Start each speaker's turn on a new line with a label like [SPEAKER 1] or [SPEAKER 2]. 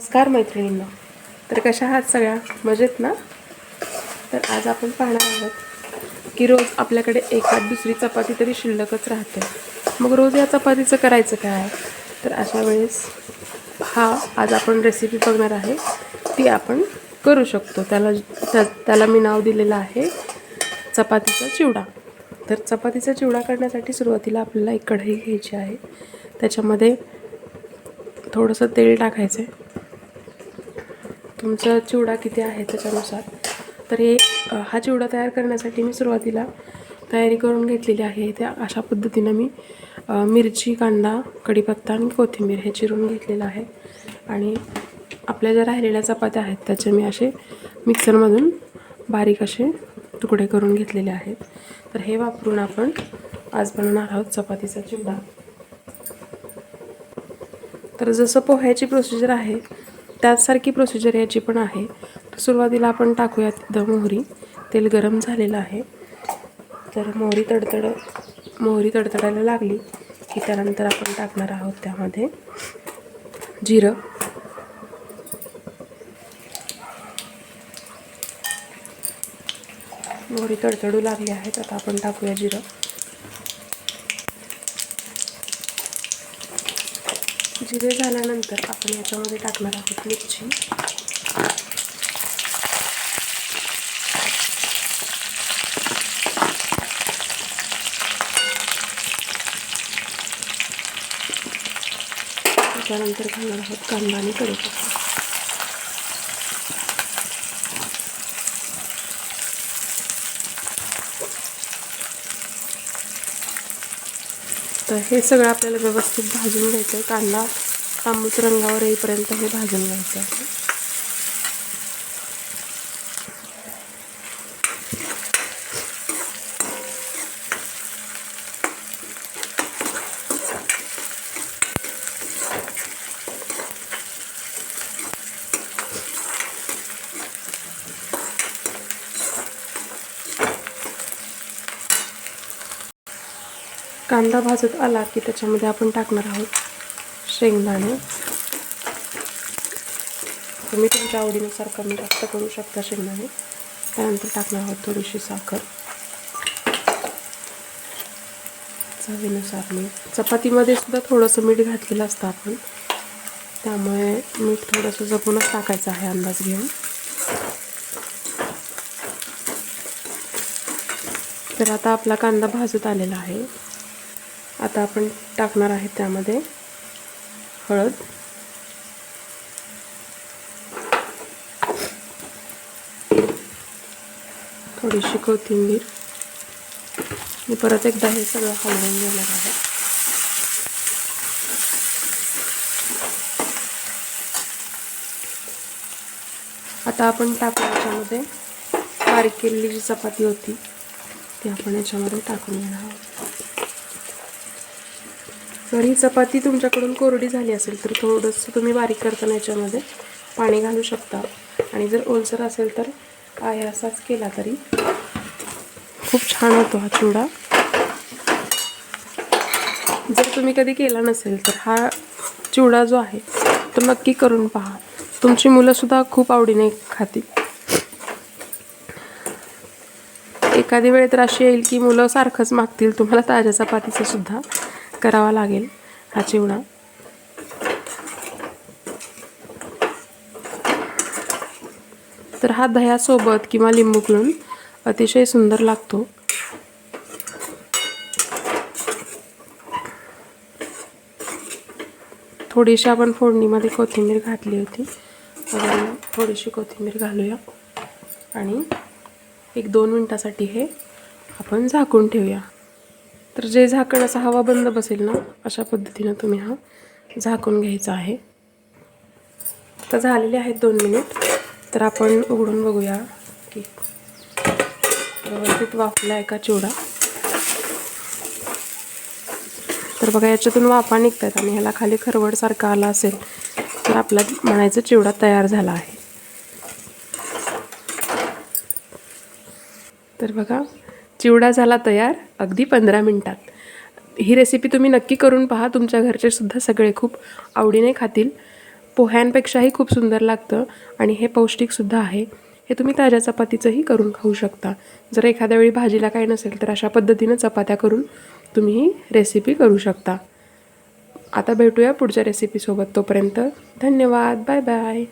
[SPEAKER 1] नमस्कार मैत्रिणींना. तर कशा आहात सगळ्या? मजेत ना? तर आज आपण पाहणार आहोत की रोज आपल्याकडे एखाद दुसरी चपाती तरी शिल्लकच राहते. मग रोज या चपातीचं करायचं काय? तर अशा वेळेस हा आज आपण रेसिपी बघणार आहे. ती आपण करू शकतो. त्याला त्या त्याला मी नाव दिलेलं आहे चपातीचा चिवडा. तर चपातीचा चिवडा करण्यासाठी सुरुवातीला आपल्याला एक कढई घ्यायची आहे. त्याच्यामध्ये थोडंसं तेल टाकायचं आहे तुमचा चिवडा किती आहे त्याच्यानुसार? तर हे हा चिवडा तयार करण्यासाठी मी सुरुवातीला तयारी करून घेतलेली आहे. त्या अशा पद्धतीनं मी मिरची कांदा कढीपत्ता आणि कोथिंबीर हे चिरून घेतलेलं आहे. आणि आपल्या ज्या राहिलेल्या चपात्या आहेत त्याचे मी असे मिक्सरमधून बारीक असे तुकडे करून घेतलेले आहेत. तर हे वापरून आपण आज बनवणार आहोत चपातीचा चिवडा. तर जसं पोह्याची प्रोसिजर आहे त्याचसारखी प्रोसिजर याची पण आहे. सुरुवातीला आपण टाकूयात तिथं मोहरी. तेल गरम झालेलं आहे. तर मोहरी तडतड मोहरी तडतडायला लागली की त्यानंतर आपण टाकणार आहोत त्यामध्ये जिरं. मोहरी तडतडू लागली आहेत. आता आपण टाकूया जिरं. जिरे झाल्यानंतर आपण याच्यामध्ये टाकणार आहोत मिरची. त्याच्यानंतर घालणार आहोत कांदा आणि कढीपत्ता. तर हे सगळं आपल्याला व्यवस्थित भाजून घ्यायचं आहे. कांदा तांबूस रंगावर येईपर्यंत हे भाजून घ्यायचं आहे. कांदा भाजत आला की त्याच्यामध्ये आपण टाकणार आहोत शेंगदाणे. तुम्ही तुमच्या आवडीनुसार कमी जास्त करू शकता शेंगदाणे. त्यानंतर टाकणार आहोत थोडीशी साखर. चवीनुसार मीठ. चपातीमध्ये सुद्धा थोडंसं मीठ घातलेलं असतं आपण. त्यामुळे मीठ थोडंसं जपूनच टाकायचं आहे अंदाज घेऊन. तर आता आपला कांदा भाजत आलेला आहे. आता आपण टाकणार आहे त्यामध्ये हळद. थोडीशी कोथिंबीर. मी परत एकदा हे सगळं हलवून घेणार आहे. आता आपण टाकू याच्यामध्ये बारीक केलेली जी चपाती होती ती आपण याच्यामध्ये टाकून घेणार आहोत. जर ही चपाती तुमच्याकडून कोरडी झाली असेल तर थोडंसं तुम्ही बारीक करताना याच्यामध्ये पाणी घालू शकता. आणि जर ओलसर असेल तर आहे असाच केला तरी. खूप छान होतो हा चिवडा जर तुम्ही कधी केला नसेल तर हा चिवडा जो आहे तो नक्की करून पहा. तुमची मुलंसुद्धा खूप आवडीने खातील. एखादी वेळ तर अशी येईल की मुलं सारखंच मागतील तुम्हाला ताज्या चपातीचं सुद्धा. करावा लागेल हा चिवडा. तर हा दह्यासोबत किंवा लिंबू पिळून अतिशय सुंदर लागतो. थोडीशी आपण फोडणीमध्ये कोथिंबीर घातली होती. थोडीशी कोथिंबीर घालूया. आणि एक दोन मिनटासाठी हे आपण झाकून ठेवूया. तर जे झाकण असा हवा बंद बसेल ना अशा पद्धतीनं तुम्ही हा झाकून घ्यायचा आहे. आता झालेले आहेत दोन मिनिट तर आपण उघडून बघूया की व्यवस्थित वाफला आहे का चिवडा. तर बघा याच्यातून वाफा निघत आहेत आणि ह्याला खाली खरवडसारखा आला असेल तर आपला म्हणायचं चिवडा तयार झाला आहे. तर बघा चिवडा झाला तयार अगदी पंधरा मिनटात. ही रेसिपी तुम्ही नक्की करून पहा तुमच्या घरचे सुद्धा सगळे खूप आवडीने खातील. पोह्यांपेक्षाही खूप सुंदर लागतं आणि हे पौष्टिकसुद्धा आहे. हे तुम्ही ताज्या चपातीचंही करून खाऊ शकता. जर एखाद्या वेळी भाजीला काही नसेल तर अशा पद्धतीनं चपात्या करून तुम्ही ही रेसिपी करू शकता. आता भेटूया पुढच्या रेसिपीसोबत तोपर्यंत धन्यवाद. Bye bye.